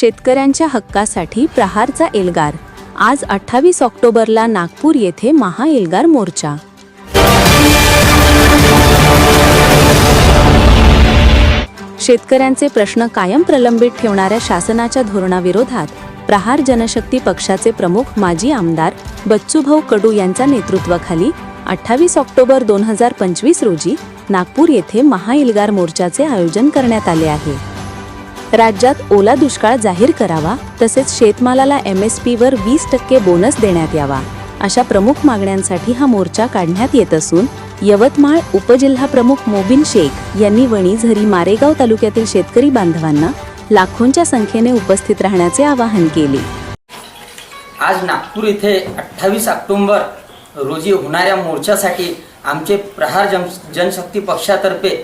शेतकऱ्यांच्या हक्कासाठी प्रहारचा एल्गार. आज अठ्ठावीस ऑक्टोबरला नागपूर येथे महाएल्गार मोर्चा. शेतकऱ्यांचे प्रश्न कायम प्रलंबित ठेवणाऱ्या शासनाच्या धोरणाविरोधात प्रहार जनशक्ती पक्षाचे प्रमुख माजी आमदार बच्चूभाऊ कडू यांच्या नेतृत्वाखाली अठ्ठावीस ऑक्टोबर दोन हजार पंचवीस रोजी नागपूर येथे महाएल्गार मोर्चाचे आयोजन करण्यात आले आहे. राज्यात ओला दुष्काळ जाहीर करावा तसेच शेतमालाला एम एस पीवर वीस टक्के बोनस देण्यात यावा अशा प्रमुख मागण्यांसाठी हा मोर्चा काढण्यात येत असून यवतमाळ उपजिल्हा प्रमुख मोबिन शेख यांनी वणी झरी मारेगाव तालुक्यातील शेतकरी बांधवांना लाखोंच्या संख्येने उपस्थित राहण्याचे आवाहन केले. आज नागपूर येथे अठ्ठावीस ऑक्टोंबर रोजी होणाऱ्या मोर्चासाठी आमचे प्रहार जन जनशक्ती पक्षातर्फे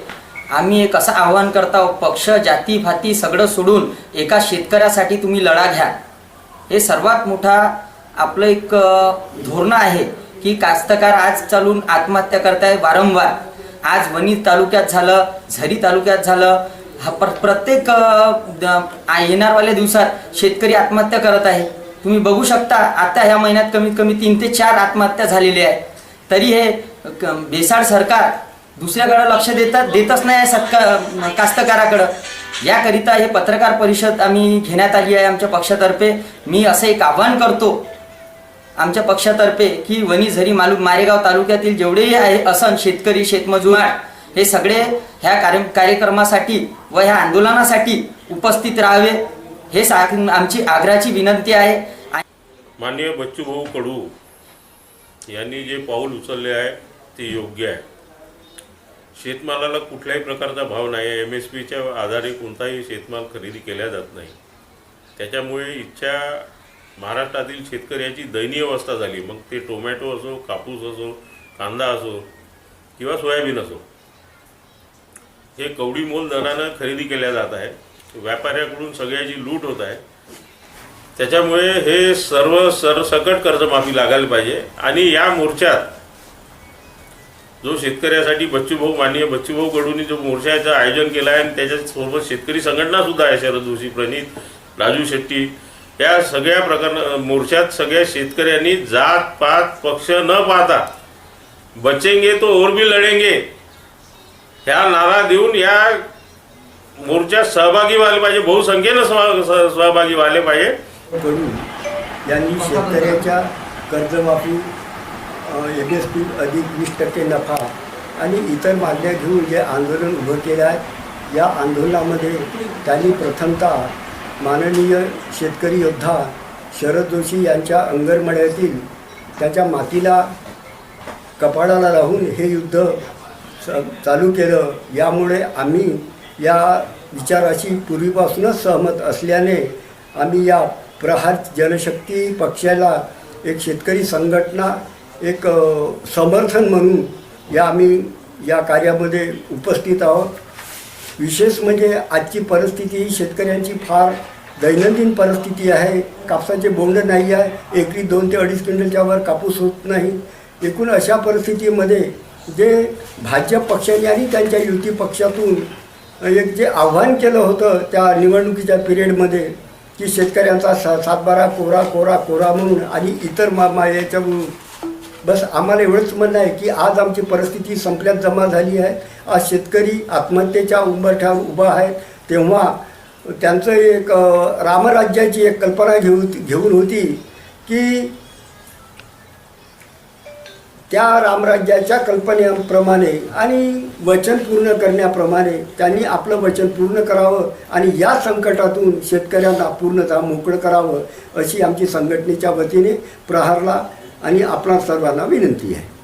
आम्ही एक असं आवाहन करता आहोत पक्ष जाती फाती सगळं सोडून एका शेतकऱ्यासाठी तुम्ही लढा घ्या. हे सर्वात मोठा आपलं एक धोरण धोरणं आहे की कास्तकार आज चालून आत्महत्या करताय वारंवार. आज वणी तालुक्यात झालं झरी तालुक्यात झालं हा प्र प्रत्येक द- येणारवाल्या दिवसात शेतकरी आत्महत्या करत आहे. तुम्ही बघू शकता आता ह्या महिन्यात कमीत कमी तीन ते चार आत्महत्या झालेल्या आहे तरी हे क- बेसाड सरकार दुसऱ्याकडे लक्ष देतात देतच नाही आहे सत्का कास्तकाराकडं. याकरिता हे पत्रकार परिषद आम्ही घेण्यात आली आहे आमच्या पक्षातर्फे. मी असं एक आवाहन करतो आमच्या पक्षातर्फे की वणी झरी मालू मारेगाव तालुक्यातील जेवढेही आहे असन शेतकरी शेतमजूर हे सगळे ह्या कार्य कार्यक्रमासाठी व ह्या आंदोलनासाठी उपस्थित राहावे. हे आमची आग्रहाची विनंती आहे. माननीय बच्चूभाऊ कडू यांनी जे पाऊल उचलले आहे ते योग्य आहे. शेतमालाला कुठल्याही प्रकारचा भाव नाही. आहे एम एस पीच्या आधारे कोणताही शेतमाल खरेदी केला जात नाही. त्याच्यामुळे इच्छा महाराष्ट्रातील शेतकऱ्याची दयनीय अवस्था झाली. मग ते टोमॅटो असो कापूस असो कांदा असो किंवा सोयाबीन असो हे कवडी मोल दरानं खरेदी केल्या जात आहे व्यापाऱ्याकडून सगळ्याची लूट होत आहे. त्याच्यामुळे हे सर्व सरसकट कर्जमाफी लागायला पाहिजे आणि या मोर्चात जो शेतकऱ्यासाठी बच्चूभाऊ माननीय बच्चूभाऊ कडून जो मोर्चाचं आयोजन केलं आहे आणि त्याच्यासोबत शेतकरी संघटना सुद्धा आहे शरद जोशी प्रणित राजू शेट्टी. या सगळ्या प्रकार मोर्चात सगळ्या शेतकऱ्यांनी जात पात पक्ष न पाहता बचेंगे तो और भी लढेंगे ह्या नारा देऊन या मोर्चात सहभागी व्हायला पाहिजे बहुसंख्येनं सहभागी व्हायला पाहिजे. यांनी शेतकऱ्याच्या कर्जमाफी एम एस पी अधिक वीस टक्के नफा. आणि इतर मागण्या घेऊन जे आंदोलन उभं केलं आहे या आंदोलनामध्ये त्यांनी प्रथमतः माननीय शेतकरी योद्धा शरद जोशी यांच्या अंगरमड्यातील त्याच्या मातीला कपाळाला राहून हे युद्ध स- चालू केलं. यामुळे आम्ही या विचाराशी पूर्वीपासूनच सहमत असल्याने आम्ही या प्रहार जनशक्ती पक्षाला एक शेतकरी संघटना एक समर्थन म्हणून या आम्ही या कार्यामध्ये उपस्थित आहोत. विशेष म्हणजे आजची परिस्थिती ही शेतकऱ्यांची फार दैनंदिन परिस्थिती आहे. कापसाचे बोंड नाही आहे. एकरी दोन ते अडीच क्विंटलच्या वर कापूस होत नाही. एकूण अशा परिस्थितीमध्ये जे भाजप पक्षाने आणि त्यांच्या युती पक्षातून एक जे आव्हान केलं होतं त्या निवडणुकीच्या पिरियडमध्ये की शेतकऱ्यांचा सा सातबारा कोरा कोरा कोरा म्हणून आणि इतर मा याच्या बस आम्हाला एवढंच म्हणणं आहे की आज आमची परिस्थिती संपल्यात जमा झाली आहे. आज शेतकरी आत्महत्येच्या उंबरठ्यावर उभा आहे. तेव्हा त्यांचं एक रामराज्याची एक कल्पना घेऊ घेऊन होती की त्या रामराज्याच्या कल्पनेप्रमाणे आणि वचन पूर्ण करण्याप्रमाणे त्यांनी आपलं वचन पूर्ण करावं आणि या संकटातून शेतकऱ्यांना पूर्णतः मोकळं करावं अशी आमची संघटनेच्या वतीने प्रहारला आणि आपणा सर्वांना विनंती आहे.